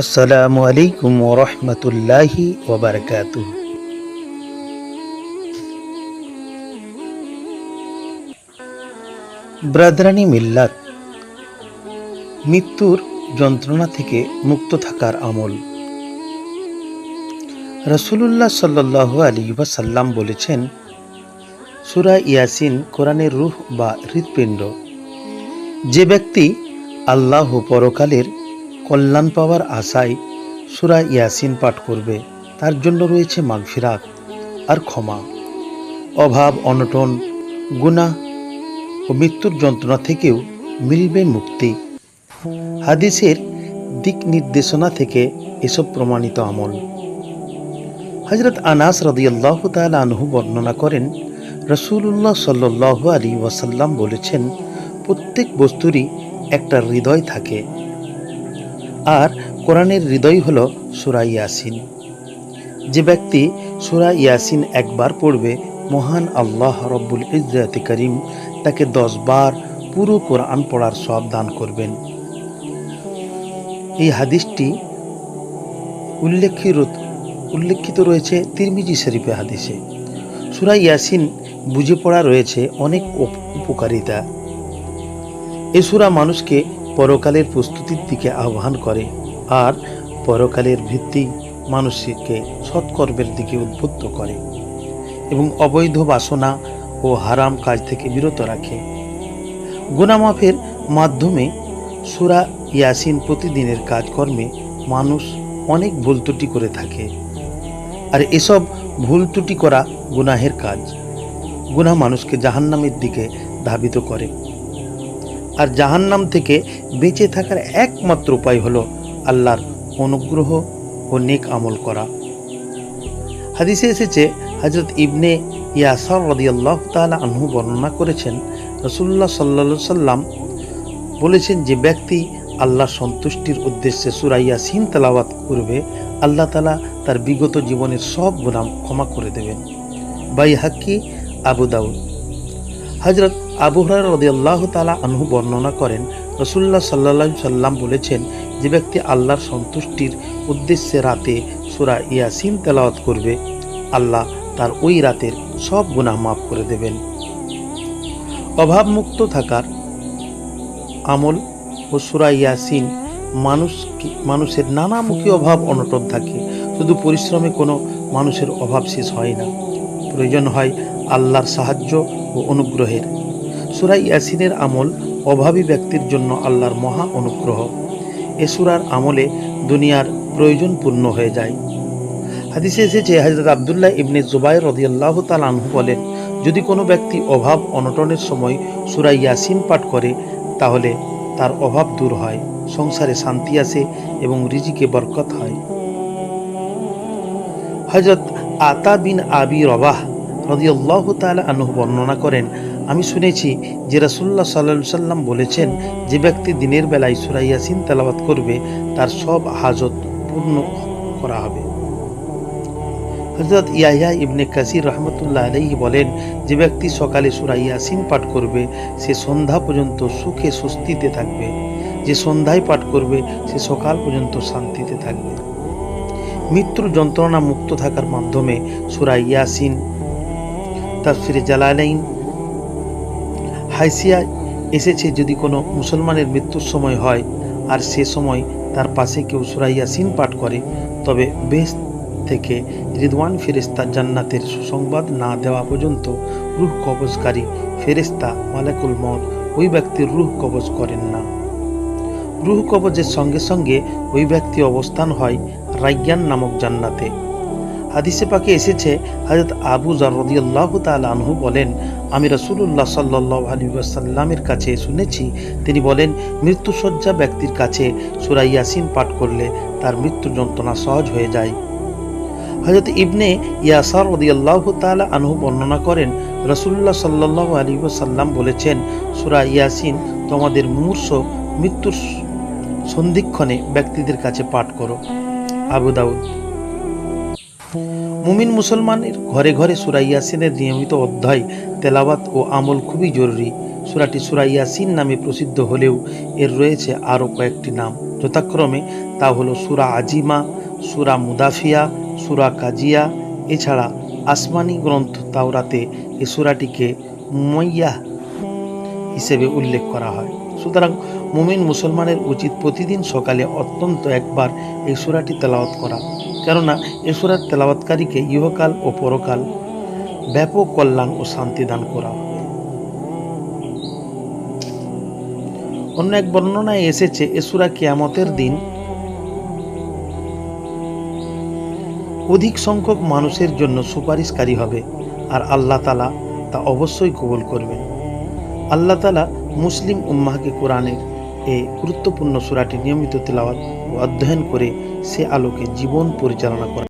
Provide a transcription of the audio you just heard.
আসসালামু আলাইকুম ওরহমতুল্লাহি ওবরকাত ব্রাদরানি মিল্লাত, মৃত্যুর যন্ত্রণা থেকে মুক্ত থাকার আমল। রসুলুল্লাহ সাল্লাহ আলী সাল্লাম বলেছেন, সুরা ইয়াসিন কোরআনের রুহ বা হৃৎপিণ্ড, যে ব্যক্তি আল্লাহ পরকালের কল্যাণ পাওয়ার আশায় সুরা ইয়াসিন পাঠ করবে। তার জন্য রয়েছে মাগফিরাত আর ক্ষমা। অভাব, অনটন গুণা ও মৃত্যুর যন্ত্রণা থেকেও মিলবে মুক্তি। হাদিসের দিক নির্দেশনা থেকে এসব প্রমাণিত আমল। হজরত আনাস রদিয়াল্লাহ তাল আনহু বর্ণনা করেন রসুল্লাহ সাল্লাহ আলী ওয়াসাল্লাম বলেছেন, প্রত্যেক বস্তুরই একটা হৃদয় থাকে। আর কোরআনের হৃদয় হল সুরা ইয়াসিন। যে ব্যক্তি সুরা ইয়াসিন একবার পড়বে, মহান আল্লাহ রব্বুল ইজ্জাতি করিম তাকে দশ বার পুরো কোরআন পড়ার সব দান করবেন। এই হাদিসটি উল্লেখিত উল্লেখিত রয়েছে তিরমিজি শরীফে হাদিসে। সুরা ইয়াসিন বুঝে পড়া রয়েছে অনেক উপকারিতা এ সুরা মানুষকে পরকালের প্রস্তুতির দিকে আহ্বান করে আর পরকালের ভিত্তি মানুষকে সৎকর্মের দিকে উদ্বুদ্ধ করে এবং অবৈধ বাসনা ও হারাম কাজ থেকে বিরত রাখে। গুনামাফের মাধ্যমে সুরা ইয়াসিন প্রতিদিনের কাজকর্মে মানুষ অনেক ভুল ত্রুটি করে থাকে। আর এসব ভুল ত্রুটি করা গুনাহের কাজ। গুনাহ মানুষকে জাহান্নামের দিকে ধাবিত করে। আর জাহান্নাম থেকে বেঁচে থাকার একমাত্র উপায় হলো আল্লাহর অনুগ্রহ ও নেক আমল করা। হাদিসে এসেছে হজরত ইবনে ইয়াসার রদিয়াল্লাহ তালা আনহু বর্ণনা করেছেন রসুল্লাহ সাল্লা সাল্লাম বলেছেন যে ব্যক্তি আল্লাহর সন্তুষ্টির উদ্দেশ্যে সুরাইয়া সিন তালাবাত করবে, আল্লাহ তালা তার বিগত জীবনের সব গুনাম ক্ষমা করে দেবেন। বাই হাক্কি আবু হজরত আবু রদিয়াল্লাহ তালা আনহু বর্ণনা করেন রসুল্লাহ সাল্লা সাল্লাম বলেছেন, যে ব্যক্তি আল্লাহর সন্তুষ্টির উদ্দেশ্যে রাতে সুরা ইয়াসিন তেলাওয়াত করবে, আল্লাহ তার ওই রাতের সব গুনাহ মাফ করে দেবেন। অভাবমুক্ত থাকার আমল ও সুরা ইয়াসিন মানুষ মানুষের নানামুখী অভাব অনটন থাকে, শুধু পরিশ্রমে কোনো মানুষের অভাব শেষ হয় না। প্রয়োজন হয় আল্লাহর সাহায্য ও অনুগ্রহের। সুরা ইয়াসিনের আমল অভাবী ব্যক্তির জন্য আল্লাহর মহা অনুগ্রহ। এ সুরার আমলে দুনিয়ার প্রয়োজন পূর্ণ হয়ে যায়। হাদিসে এসেছে হজরত আবদুল্লাহ ইবনে জুবাই রদিয়াল্লাহ তাল আনহু বলেন, যদি কোনো ব্যক্তি অভাব অনটনের সময় সুরাই ইয়াসিন পাঠ করে, তাহলে তার অভাব দূর হয়, সংসারে শান্তি আসে এবং রিজিকে বরকত হয়। হজরত আতা বিন আবি রবাহ রদিয়াল্লাহ তালা আনহু বর্ণনা করেন। আমি শুনেছি যে রাসুল্লাহ সাল্লা সাল্লাম বলেছেন, যে ব্যক্তি দিনের বেলায় সুরা ইয়াসিন তেলাবাত করবে, তার সব হাজত পূর্ণ করা হবে। হজরত ইয়াহিয়া ইবনে কাসির রহমতুল্লাহ আলহি বলেন, যে ব্যক্তি সকালে সুরা ইয়াসিন পাঠ করবে, সে সন্ধ্যা পর্যন্ত সুখে স্বস্তিতে থাকবে। যে সন্ধ্যায় পাঠ করবে, সে সকাল পর্যন্ত শান্তিতে থাকবে। মৃত্যুর যন্ত্রণা মুক্ত থাকার মাধ্যমে সুরা ইয়াসিন তাফসিরে জালালাইন। হাইসিয়া এসেছে যদি কোনো মুসলমানের মৃত্যুর সময় হয়, আর সে সময় তার পাশে কেউ সুরা ইয়াসিন পাঠ করে, তবে বেশ থেকে রিদওয়ান ফেরেস্তা জান্নাতের সুসংবাদ না দেওয়া পর্যন্ত রুহ কবজকারী ফেরেস্তা মালাকুল মত ওই ব্যক্তির রুহ কবজ করেন না। রুহ কবজের সঙ্গে সঙ্গে ওই ব্যক্তি অবস্থান হয় রাইয়ান নামক জান্নাতে। হাদিসে পাকে এসেছে হজরত আবু জারদিয়াল্লাহ তাল আনহু বলেন, আমি রসুল্লাহ সাল্লাহ আলী সাল্লামের কাছে শুনেছি, তিনি বলেন, মৃত্যুসজ্জা ব্যক্তির কাছে সুরাই ইয়াসিন পাঠ করলে তার মৃত্যু যন্ত্রণা সহজ হয়ে যায়। হজরত ইবনে ইয়াসার রদিয়াল্লাহ তালা আনহু বর্ণনা করেন রসুল্লাহ সাল্লাহ আলী সাল্লাম বলেছেন, সুরা ইয়াসিন তোমাদের মূর্ষ মৃত্যুর সন্ধিক্ষণে ব্যক্তিদের কাছে পাঠ করো। আবু দাউদ মুমিন মুসলমানের ঘরে ঘরে সুরা ইয়াসিনের নিয়মিত অধ্যায়, তেলাওয়াত ও আমল খুবই জরুরি। সুরাটি সুরা ইয়াসিন নামে প্রসিদ্ধ হলেও এর রয়েছে আরও কয়েকটি নাম। যথাক্রমে তা হলো সুরা আজিমা, সুরা মুদাফিয়া, সুরা কাজিয়া। এছাড়া আসমানি গ্রন্থ তাওরাতে এ সুরাটিকে মুমাইয়াহ হিসেবে উল্লেখ করা হয়। সুতরাং মুমিন মুসলমানের উচিত প্রতিদিন সকালে অত্যন্ত একবার এই সুরাটি তেলাওয়াত করা, কেননা এই সুরার তেলাওয়াতকারীকে ইহকাল ও পরকাল ব্যাপক কল্যাণ ও শান্তি দান করা অন্য এক বর্ণনায় এসেছে এসুরা সুরা কিয়ামতের দিন অধিক সংখ্যক মানুষের জন্য সুপারিশকারী হবে, আর আল্লাহ তালা তা অবশ্যই কবুল করবেন। আল্লাহ তালা মুসলিম উম্মাহকে কোরআনের এই গুরুত্বপূর্ণ সুরাটি নিয়মিত তেলাওয়াত ও অধ্যয়ন করে সে আলোকে জীবন পরিচালনা করে।